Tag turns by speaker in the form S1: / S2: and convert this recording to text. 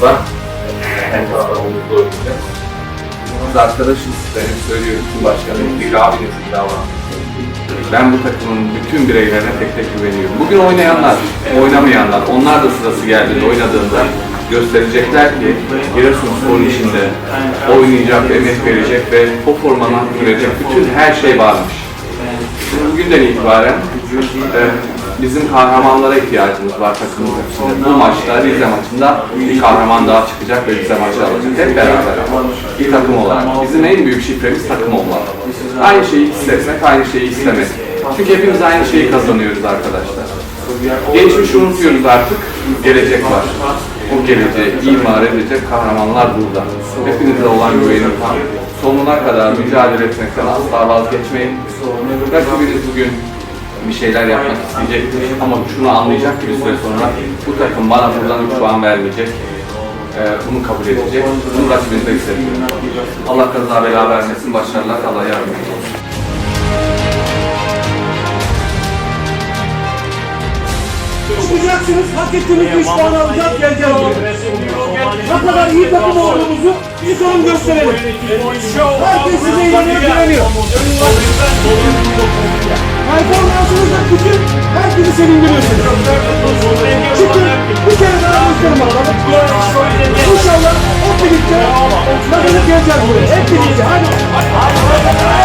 S1: var. Hem kafamızda olacak. Bunun da arkadaşız, ben söylüyorum ki başkanı bir abiniz ilave. Ben bu takımın bütün bireylerine tek tek güveniyorum. Bugün oynayanlar, oynamayanlar, onlar da sırası geldiğinde oynadığında gösterecekler ki Giresun sporun içinde oynayacak, emek verecek ve o formanın verecek bütün her şey varmış. Bugünden itibaren e, bizim kahramanlara ihtiyacımız var takımımız içinde. Bu maçta Rize maçında bir kahraman daha çıkacak ve Rize maçı alacak. Hep beraber ama bir takım olarak. Bizim en büyük şifremiz takım olmalı. Aynı şeyi hissetmek, aynı şeyi istemek. Çünkü hepimiz aynı şeyi kazanıyoruz arkadaşlar. Geçmişi unutuyoruz artık, gelecek var. O geleceği imar edecek kahramanlar burada. Hepinize olan güvenim tam. Sonuna kadar mücadele etmekten asla vazgeçmeyin. Rakibiniz bugün bir şeyler yapmak isteyecektir ama şunu anlayacak ki bir süre sonra bu takım bana buradan 3 puan vermeyecek. Ee, bunu kabul edecek. Bunu rakibinize hissediyorum. Allah kaza bela vermesin. Başarılar. Allah yardımcınız olsun.
S2: Çıkacaksınız, hak ettiğiniz 3 puan alacak, geleceğiz. Ne kadar iyi takım olduğumuzu çıkalım gösterelim. Herkes size inanıyor, güveniyor. Herkesi sevindiriyorsunuz. Çıkın, bir kere daha gösterin bakalım. İnşallah hep birlikte kazanıp geleceğiz buraya. Hep birlikte, hadi.